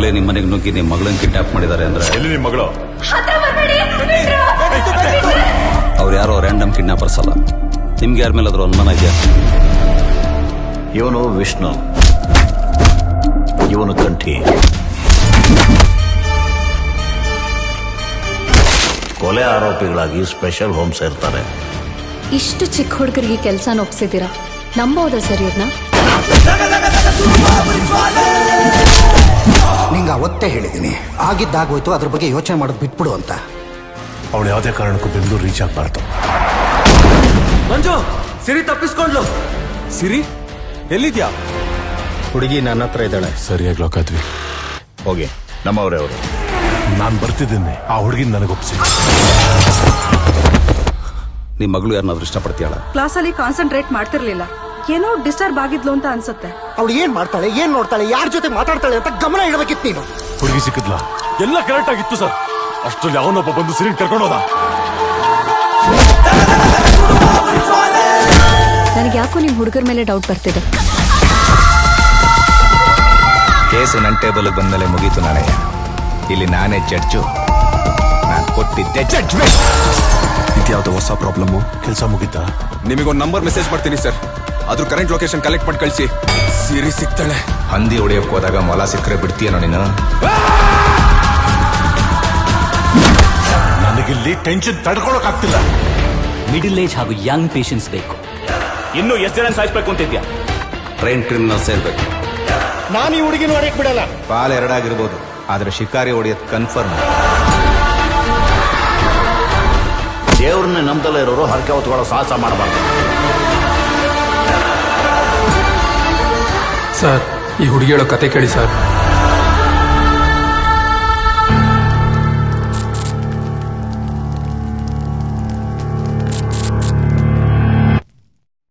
ಆಗ್ಲೇ ನಿಮ್ಮ ಮನೆಗೆ ನುಗ್ಗಿ ನಿಮ್ಮ ಮಗಳನ್ನ ಕಿಡ್ನಾಪ್ ಮಾಡಿದ್ದಾರೆ ಅಂದ್ರೆ? ಎಲ್ಲಿ ನಿಮ್ಮ ಮಗಳು? ಅವ್ರು ಯಾರೋ ರ್ಯಾಂಡಮ್ ಕಿಡ್ನಾಪರ್ಸ್ ಅಲ್ಲ. ನಿಮ್ಗೆ ಯಾರ ಮೇಲಾದ್ರೂ ಅನುಮಾನ ಇದೆಯಾ? ಇವನು ವಿಷ್ಣು. ಇವನು ಕಂಠಿ. ಕೊಲೆ ಆರೋಪಿಗಳಾಗಿ ಸ್ಪೆಷಲ್ ಹೋಮ್ ಸೇರ್ತಾರೆ ಇಷ್ಟು ಚಿಕ್ಕ ಹುಡುಗರಿಗೆ ಕೆಲಸ ಒಪ್ಸಿದ್ದೀರಾ ನಂಬೋದ ಸರ್ ಇವ್ರನ್ನ ಅವತ್ತೇ ಹೇಳಿದ್ದೀನಿ. ಆಗಿದ್ದಾಗೋಯ್ತು ಅದ್ರ ಬಗ್ಗೆ ಯೋಚನೆ ಮಾಡೋದು ಬಿಟ್ಬಿಡು ಅಂತ. ಅವಳು ಯಾವುದೇ ಕಾರಣಕ್ಕೂ ಬೆಂಗಳೂರು ರೀಚ್ ಆಗ್ಬಾರ್ದು. ಮಂಜು ಸಿರಿ ತಪ್ಪಿಸ್ಕೊಂಡ್ಲು. ಸಿರಿ? ಎಲ್ಲಿದ್ಯಾ? ಹುಡುಗಿ ನನ್ನ ಹತ್ರ ಇದ್ದಾಳೆ. ಸರಿಯಾಗಿ ಲೋಕಾದ್ವಿ ಹೋಗಿ. ನಮ್ಮವರೇ ಅವರು. ನಾನು ಬರ್ತಿದ್ದೀನಿ. ಆ ಹುಡುಗಿನ ನನಗೊಪ್ಸಿ ನಿಮ್ಮ ಮಗಳು ಯಾರನ್ನಾದ್ರೂ ಇಷ್ಟಪಡ್ತೀಯಾಳ ಕ್ಲಾಸಲ್ಲಿ ಕಾನ್ಸಂಟ್ರೇಟ್ ಮಾಡ್ತಿರ್ಲಿಲ್ಲ. ಏನೋ ಡಿಸ್ಟರ್ಬ್ ಆಗಿದ್ಲು ಅಂತ ಅನ್ಸುತ್ತೆ. ಅವ್ಳು ಏನ್ ಮಾಡ್ತಾಳೆ ಏನ್ ನೋಡ್ತಾಳೆ ಯಾರ ಜೊತೆ ಮಾತಾಡ್ತಾಳೆ ಅಂತ ಗಮನ ಇಡಬೇಕಿತ್ತು ನೀನು. ಹುಡುಗಿ ಸಿಕ್ಕಿದ್ಲ? ಎಲ್ಲ ಕರೆಕ್ಟ್ ಆಗಿತ್ತು ಸರ್. ಅಷ್ಟ್ರಲ್ಲಿ ಯಾವನೊಬ್ಬ ಬಂದು ಸಿರಿ ಕರ್ಕೊಂಡೋದ. ನನಗೆ ಯಾಕೋ ನಿಮ್ ಹುಡುಗರ ಮೇಲೆ ಡೌಟ್ ಬರ್ತಿದೆ. ಕೇಸ್ ನನ್ನ ಟೇಬಲ್ ಬಂದಮೇಲೆ ಮುಗೀತು ನಾನೇ ಇಲ್ಲಿ ನಾನೇ ಜಡ್ಜು ನಾನು ಕೊಟ್ಟಿದ್ದೆ ಜಡ್ಜ್ಮೆಂಟ್ ಇದ್ಯಾವ್ದು ಹೊಸ ಪ್ರಾಬ್ಲಮ್ಮು ಕೆಲಸ ಮುಗಿತಾ? ನಿಮಗೊಂದು ನಂಬರ್ ಮೆಸೇಜ್ ಮಾಡ್ತೀನಿ ಸರ್. ಅದ್ರ ಕರೆಂಟ್ ಲೊಕೇಶನ್ ಕಲೆಕ್ಟ್ ಮಾಡಿ ಕಳಿಸಿ. ಸಿರಿ ಸಿಗ್ತಾಳೆ. ಹಂದಿ ಹೊಡೆಯಕ್ಕೆ ಹೋದಾಗ ಮೊಲ ಸಿಕ್ಕರೆ ಬಿಡ್ತೀಯನೋ ನೀನು? ನನಗಿಲ್ಲಿ ಟೆನ್ಷನ್ ತಡ್ಕೊಳಕ್ ಆಗ್ತಿಲ್ಲ. ಮಿಡಿಲ್ ಏಜ್ ಹಾಗೂ ಯಂಗ್ ಪೇಷನ್ಸ್ ಬೇಕು. ಇನ್ನು ಎಷ್ಟು ಜನ ಸಾಯಿಸ್ಬೇಕು ಅಂತಿದ್ಯಾ? Train criminal ಸೇರ್ಬೇಕು. ನಾನು ಈ ಹುಡುಗಿನ ಹೊಡೆಯಕ್ ಬಿಡಲ್ಲ. ಪಾಲ್ ಎರಡಾಗಿರ್ಬೋದು ಆದ್ರೆ ಶಿಕಾರಿ ಹೊಡೆಯೋದ್ ಕನ್ಫರ್ಮ್ ದೇವ್ರನ್ನ ನಮ್ದಲ್ಲ ಇರೋರು ಹರಕೆ ಹೊತ್ಕೊಳ್ಳೋ ಸಾಹಸ ಮಾಡಬಾರ್ದು. ಸರ್ ಈ ಹುಡುಗಿ ಹೇಳೋ ಕತೆ ಕೇಳಿ ಸರ್.